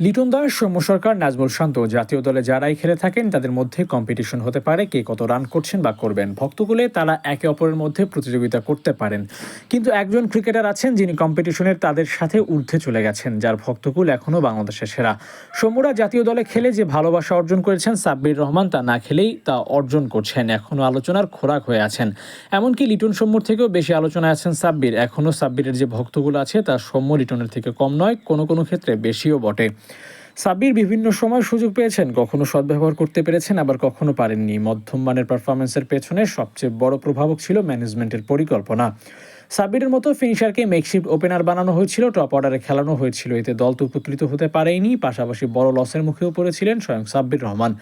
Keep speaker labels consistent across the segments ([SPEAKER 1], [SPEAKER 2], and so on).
[SPEAKER 1] লিটন দাস, সৌম্য সরকার, নাজমুল শান্ত জাতীয় দলে যারাই খেলে থাকেন, তাদের মধ্যে কম্পিটিশন হতে পারে কে কত রান করছেন বা করবেন। ভক্তকুলে তারা একে অপরের মধ্যে প্রতিযোগিতা করতে পারেন। কিন্তু একজন ক্রিকেটার আছেন যিনি কম্পিটিশনের তাদের সাথে ঊর্ধ্বে চলে গেছেন, যার ভক্তকুল এখনও বাংলাদেশের সেরা। সৌম্যরা জাতীয় দলে খেলে যে ভালোবাসা অর্জন করেছেন, সাব্বির রহমান, তা না খেলেই তা অর্জন করছেন। এখনও আলোচনার খোরাক হয়ে আছেন। এমনকি লিটন সৌম্যর থেকেও বেশি আলোচনায় আছেন সাব্বির। এখনও সাব্বিরের যে ভক্তগুলো আছে, তা সৌম্য লিটনের থেকে কম নয়, কোনো কোনো ক্ষেত্রে বেশিও বটে। সাব্বির বিভিন্ন সময় সুযোগ পেয়েছেন। কখনো সদ্ব্যবহার করতে পেরেছেন, আবার কখনো পারেননি। মধ্যম মানের পারফরমেন্সের পেছনে সবচেয়ে বড় প্রভাবক ছিল ম্যানেজমেন্টের পরিকল্পনা। সাব্বিরের মতো ফিনিশারকে মেকশিফট ওপেনার বানানো হয়েছিল টপ অর্ডারে খেলানো হয়েছিল। এতে দল তো উপকৃত হতে পারেনি, পাশাপাশি বড় লসের মুখেও পড়েছিলেন স্বয়ং সাব্বির রহমান।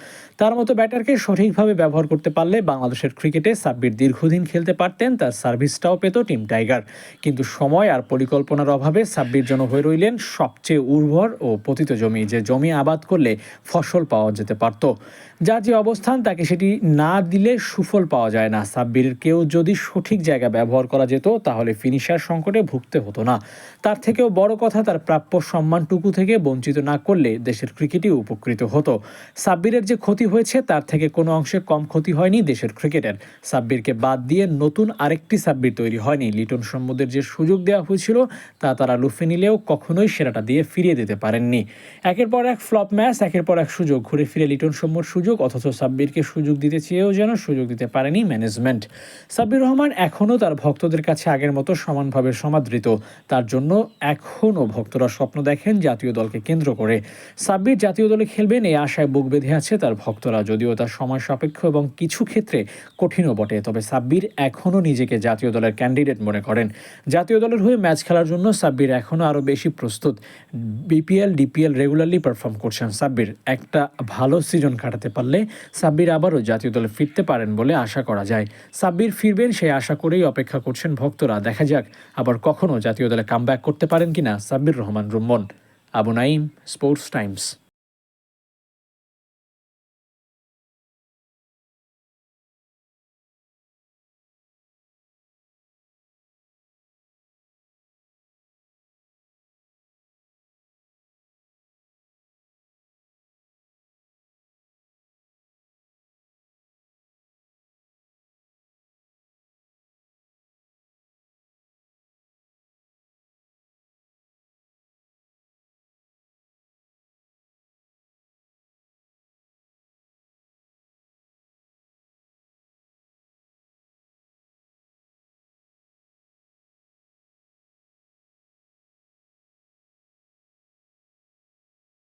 [SPEAKER 1] তার মতো ব্যাটারকে সঠিকভাবে ব্যবহার করতে পারলে বাংলাদেশের ক্রিকেটে সাব্বির দীর্ঘদিন খেলতে পারতেন, তার সার্ভিসটাও পেত টিম টাইগার। কিন্তু সময় আর পরিকল্পনার অভাবে সাব্বির জন্য হয়ে রইলেন সবচেয়ে উর্বর ও পতিত জমি, যে জমি আবাদ করলে ফসল পাওয়া যেতে পারত। যার যে অবস্থান, তাকে সেটি না দিলে সুফল পাওয়া যায় না। সাব্বিরের কেউ যদি সঠিক জায়গা ব্যবহার করা যেত, তাহলে ফিনিশার সংকটে ভুগতে হতো না। তার থেকেও বড় কথা, তার প্রাপ্য সম্মানটুকু থেকে বঞ্চিত না করলে দেশের ক্রিকেটই উপকৃত হতো। সাব্বিরের যে ক্ষতি হয়েছে, তার থেকে কোনো অংশে কম ক্ষতি হয়নি দেশের ক্রিকেটের। সাব্বিরকে বাদ দিয়ে নতুন আরেকটি সাব্বির তৈরি হয়নি। লিটন সম্মদের যে সুযোগ দেওয়া হয়েছিল, তা তারা লুফে নিলেও কখনোই সেরাটা দিয়ে ফিরিয়ে দিতে পারেননি। একের পর এক ফ্লপ ম্যাচ, একের পর এক সুযোগ। ঘুরে ফিরে লিটন সম্মর সুযোগ, অথচ সাব্বিরকে সুযোগ দিতে চেয়েও যেন সুযোগ দিতে পারেনি ম্যানেজমেন্ট। সাব্বির রহমান এখনও তার ভক্তদের কাছে আগের মতো সমানভাবে সমাদৃত। তার জন্য এখনও ভক্তরা স্বপ্ন দেখেন জাতীয় দলকে কেন্দ্র করে। সাব্বির জাতীয় দলে খেলবেন এই আশায় বুক বেঁধে আছে তার ভক্তরা। যদিও তার সময় সাপেক্ষ এবং কিছু ক্ষেত্রে কঠিনও বটে, তবে সাব্বির এখনও নিজেকে জাতীয় দলের ক্যান্ডিডেট মনে করেন। জাতীয় দলের হয়ে ম্যাচ খেলার জন্য সাব্বির এখনও আরও বেশি প্রস্তুত। বিপিএল, ডিপিএল রেগুলারলি পারফর্ম করছেন সাব্বির একটা ভালো সিজন কাটাতে পারলে সাব্বির আবারও জাতীয় দলে ফিরতে পারেন বলে আশা করা যায়। সাব্বির ফিরবেন সেই আশা করেই অপেক্ষা করছেন ভক্তরা। দেখা যাক আবার কখনো জাতীয় দলে কামব্যাক করতে পারেন কিনা Sabbir Rahman Rumman. Abu Naim sports times